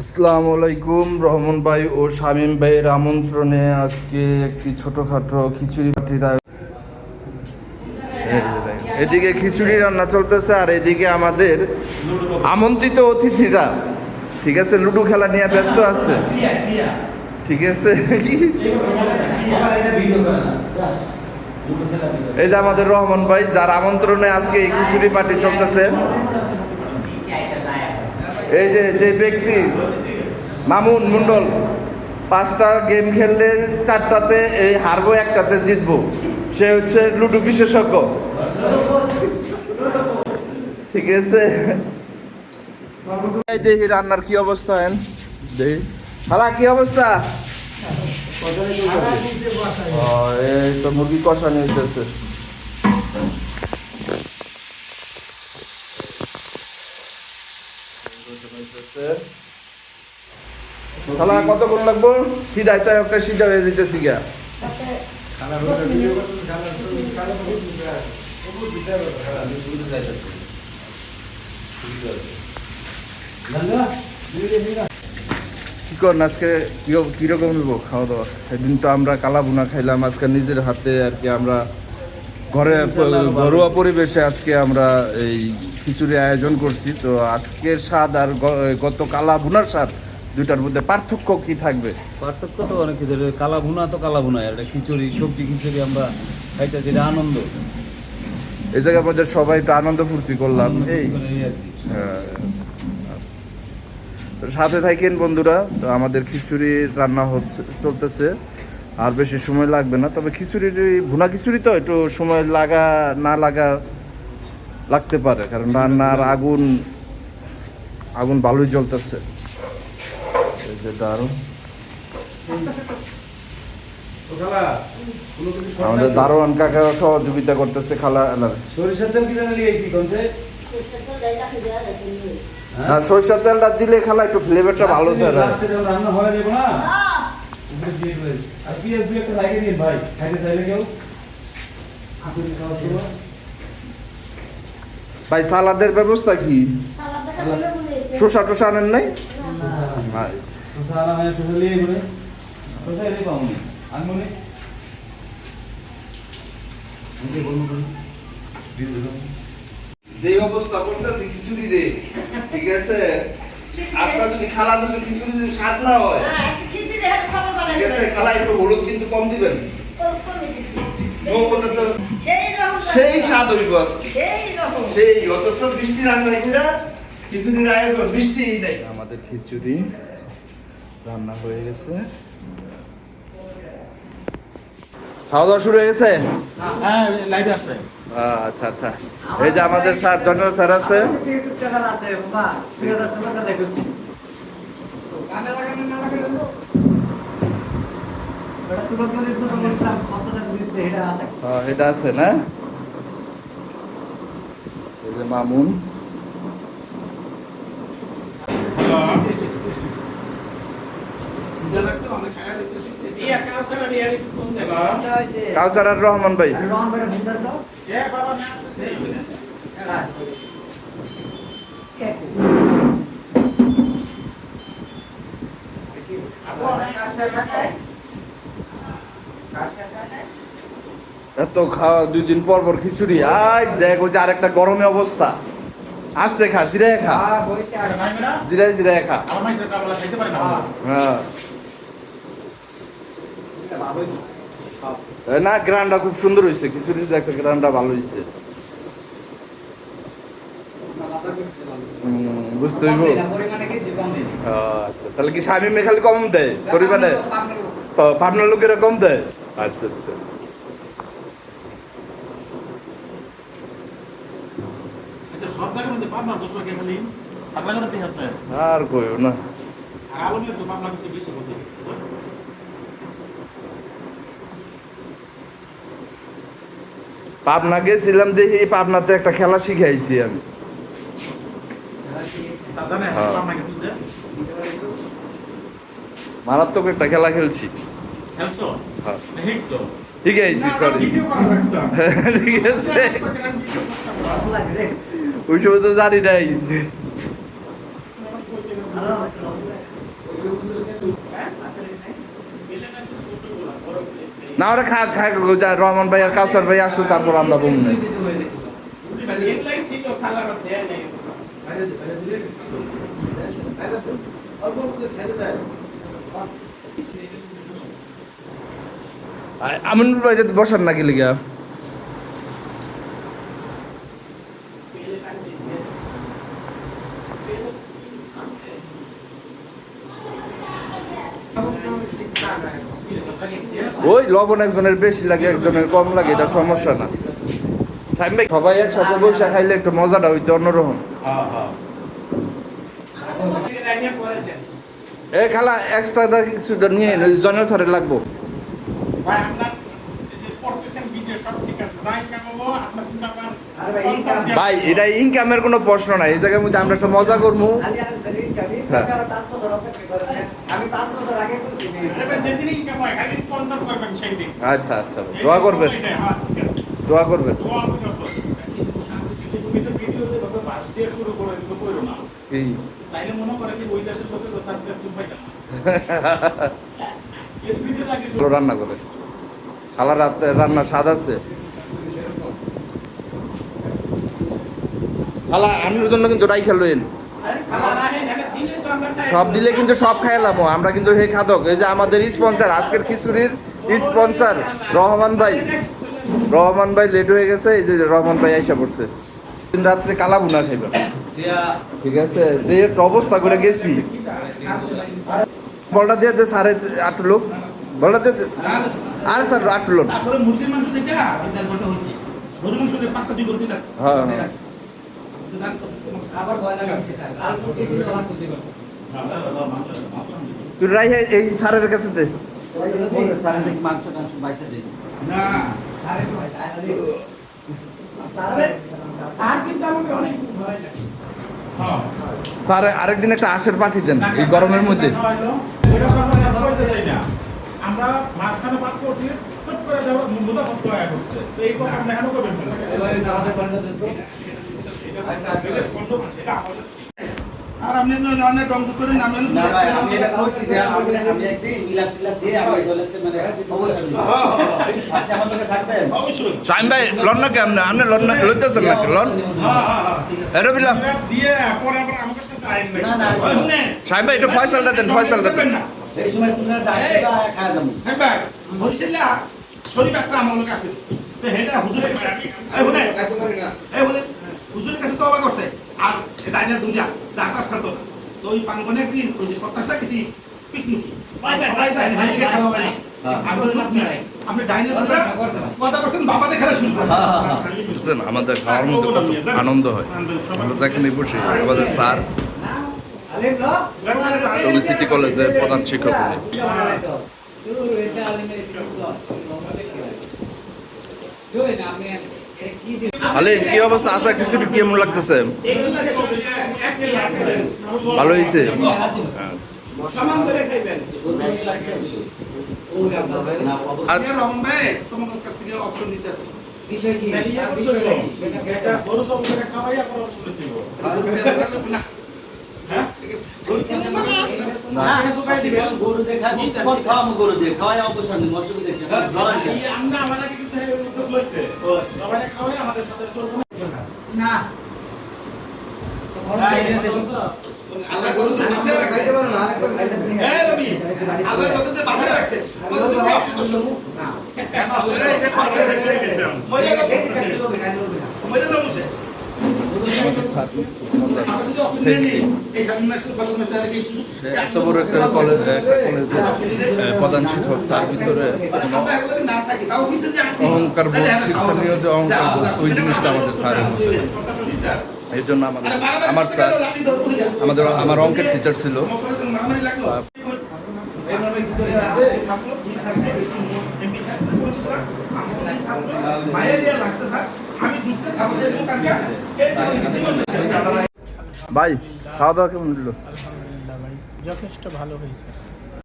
আসসালামু আলাইকুম রহমান ভাই ও শামীম ভাইয়ের আমন্ত্রণে আজকে একটি ছোটখাটো খিচুড়ি পার্টির এদিকে খিচুড়ি রান্না চলতেছে আর এদিকে আমাদের আমন্ত্রিত অতিথিরা। ঠিক আছে, লুডো খেলা নিয়ে ব্যস্ত আছে। ঠিক আছে। এই যে আমাদের রহমান ভাই, যার আমন্ত্রণে আজকে এই খিচুড়ি পার্টি চলতেছে। এই যে যে ব্যক্তি মামুন মন্ডল পাঁচটা গেম খেললে চারটাতে এই হারবো একটাতে জিতবো। সে হচ্ছে লুডো বিশেষজ্ঞ। ঠিক আছে? দেখি রান্নার কি অবস্থা হেন খালা কি অবস্থা? এই তো মুরগি কষা নিতেছে। খালা কতক্ষণ লাগবো? সিধাই তো একটা সিধা হয়ে যেতেছি গা কি করেন আজকে? কি কীরকম খাওয়া দাওয়া? সেদিন তো আমরা কালা বুনা খাইলাম, আজকে নিজের হাতে আর কি আমরা ঘরে ঘরোয়া পরিবেশে আজকে আমরা এই খিচুড়ি আয়োজন করছি। তো আজকের স্বাদ আর গত কালা বুনার স্বাদ দুটার মধ্যে পার্থক্য কি থাকবে? পার্থক্য তো অনেক কিছু কালা ভুনা তো কালা ভুনা এটা খিচুড়ি সবজি খিচুড়ি আমরা খাইতে যেটা আনন্দ। এই জায়গার মধ্যে সবাই একটু আনন্দ ফুর্তি করলাম। এই। হ্যাঁ। সাথে থাকেন বন্ধুরা তো আমাদের খিচুড়ি রান্না হচ্ছে চলতেছে। আর বেশি সময় লাগবে না তবে খিচুড়ির ভুনা খিচুড়ি তো একটু সময় লাগা না লাগা লাগতে পারে কারণ রান্নার আগুন আগুন ভালোই জ্বলতেছে। দারুণ। আমাদের দারোয়ান কাকা সহযোগিতা করতেছে খালা সরিষার তেল কি সরষের তেলটা দিলে খালা একটু ফ্লেভারটা ভালো থাকে রান্না হয়ে না? উপরে দিয়ে দেবেন। আর পিঁয়াজ দুই একটা লাগিয়ে দিন ভাই খাইতে চাইলে কেউ? খিচুড়ি খাওয়ার সময়। ভাই সালাদের ব্যবস্থা কি? শসা টসা আনেন নাই? হয়। যে অবস্থা করতেছে খিচুড়ি রে। ঠিক আছে? আজকাল যদি খালা যদি খিচুড়ি যদি স্বাদ না হয় ঠিক আছে খালা একটু হলুদ কিন্তু কম দিবেন। সেই স্বাদ হইব আজকে। সেই অথচ বৃষ্টির আশা খিচুড়ির আয়োজন বৃষ্টি নেই। আমাদের খিচুড়ি রান্না হয়ে গেছে। খাওয়া দাওয়া শুরু হয়ে গেছে? হ্যাঁ লাইট আছে। আচ্ছা আচ্ছা। এই যে আমাদের স্যার জেনারেল স্যার আছে হ্যাঁ, এটা আছে? না? এই যে মামুন। কাউসার আর রহমান ভাই এত খাওয়া দুই দিন পর পর খিচুড়ি। আই দেখ ওই যে আরেকটা গরমে অবস্থা। আস্তে খা জিরায় খা। জিরায় জিরায় খা। হ্যাঁ। না গ্রান্ডটা খুব সুন্দর হয়েছে। খিচুড়ি যে একটা গ্রান্ডটা ভালো হয়েছে। বুঝতে হইব। আচ্ছা তাহলে কি স্বামী মেয়ে খালি কম দেয়? পরিমাণে? পাবনার লোকেরা কম দেয়? আচ্ছা আচ্ছা সব জায়গার মধ্যে পাবনার দোষরা কে খালি পাগলা করে দিয়ে আছে আর কইও না। পাবনা গেছিলাম দেখি পাবনাতে একটা খেলা শিখাইছি আমি। জানে হ্যাঁ। মারাত্মক একটা খেলা খেলছি। খেলছো? হ্যাঁ। শিখাইছি সরি ঠিক আছে। ওই তো জানি নাই। না, ওরা খাক খাক রহমান ভাই আর কাউসার ভাই আসলে তারপর আমরা বম নেই। আমিনুল ভাই বসার না গেলে গিয়া ওই লবণ একজনের বেশি লাগে একজনের কম লাগে এটা সমস্যা না। সবাই একসাথে বসে খাইলে একটু মজাটা হইতো অন্যরকম। এ খালা এক্সট্রা দা কিছু নিয়ে জনের সারে লাগবো ভাই আপনার এই যে পড়তেছেন ভিডিও সব ঠিক আছে যাই কামাবো আপনার কিন্তু আপনার ভাই, এটা ইনকামের কোনো প্রশ্ন নাই। এই জায়গার মধ্যে আমরা একটা মজা করব। হ্যাঁ। আচ্ছা আচ্ছা। দোয়া করবেন। দোয়া করবেন। রান্না করে। খালা রাতে রান্না স্বাদ আছে। খালা আমির জন্য কিন্তু রাই খেলেন সব দিলে কিন্তু সব খাইলাম আমরা কিন্তু হে খাদক। এই যে আমাদের স্পন্সর আজকের খিচুড়ির স্পন্সর রহমান ভাই। রহমান ভাই লেট হয়ে গেছে এই যে রহমান ভাই আইসা পড়ছে। দিন রাত্রে কালা বুনা খাইবা। ঠিক আছে যে অবস্থা করে গেছি। বলটা দিয়ে দে সাড়ে আট লোক। বলটা দিয়ে। আরে স্যার আট লোক। হ্যাঁ হ্যাঁ। তুই রাই এই স্যারের কাছে দে না স্যার হ্যাঁ আরেকদিন একটা আশের পাঠিয়ে দেন এই গরমের মধ্যে আমরা মাঝখানে পাক করছি করে দেওয়া মুদা ভক্ত হয়ে করছে তো এই কথা আমরা কেন করবেন আর আপনি অনেক রং করে নাম না ভাই আমি এটা কইছি যে আমি আমি একদিন মিলাদ টিলাদ দিয়ে আমি দলেতে মানে খবর করি আপনি আমার লগে থাকবেন? অবশ্যই। সাইম ভাই লন না কেমন আপনি লন না লইতেছেন নাকি? লন? হ্যাঁ হ্যাঁ হ্যাঁ ঠিক আছে। এরে বিলা দিয়ে পরে আবার না, না, সাইম ভাই একটু ফয়সালটা দেন ফয়সালটা দেন। এই সময় তোমরা ডাক্তার খাওয়া দাম। হ্যাঁ ভাই বলছিলা শরীর একটা আমার আছে। তো হেটা হুজুরের কাছে এই শুনে এই শুনে হুজুরের কাছে তো অবাক করছে। আর এটা আইনা দুইটা ডাক্তার সাথে না তো ওই পাঙ্গনে একদিন ওই যে কত্তাসা কিছু পিকনিকি আপনি ডাইনে দাদা কথা বলছেন বাবা দেখালে শুরু করেন বুঝছেন আমাদের খাওয়ার মধ্যে কত আনন্দ হয়। আমরা তো এখানে বসে আমাদের স্যার। টঙ্গী সিটি কলেজের প্রধান শিক্ষক উনি। আলিম কি অবস্থা? আছে কিছু কেমন লাগতেছে? ভালো হয়েছে? হ্যাঁ। গরু না। হ্যাঁ? না। ঢুকাই দিবেন গরু দেখা গরু অবসর নেই মৎস্য দেখে লইছে সবাই খাওয়াই আমাদের সাথে চলবে না আল্লাহ তো বাঁচিয়ে রাখছে এই রবি আল্লাহ যতদিন বাঁচিয়ে রাখছে ততদিন অপশন করছ না এই যে বাঁচিয়ে রাখছে মরে গেল এত বড় একটা কলেজ কলেজের প্রধান শিক্ষক তার ভিতরে অহংকার বোধ শিক্ষণীয় যে অহংকার ওই জিনিসটা আমাদের স্যারের মধ্যে এই জন্য আমাদের আমার স্যার আমাদের আমার অঙ্কের টিচার ছিল ভাই খাওয়া দাওয়া কেমন যথেষ্ট ভালো হয়েছে।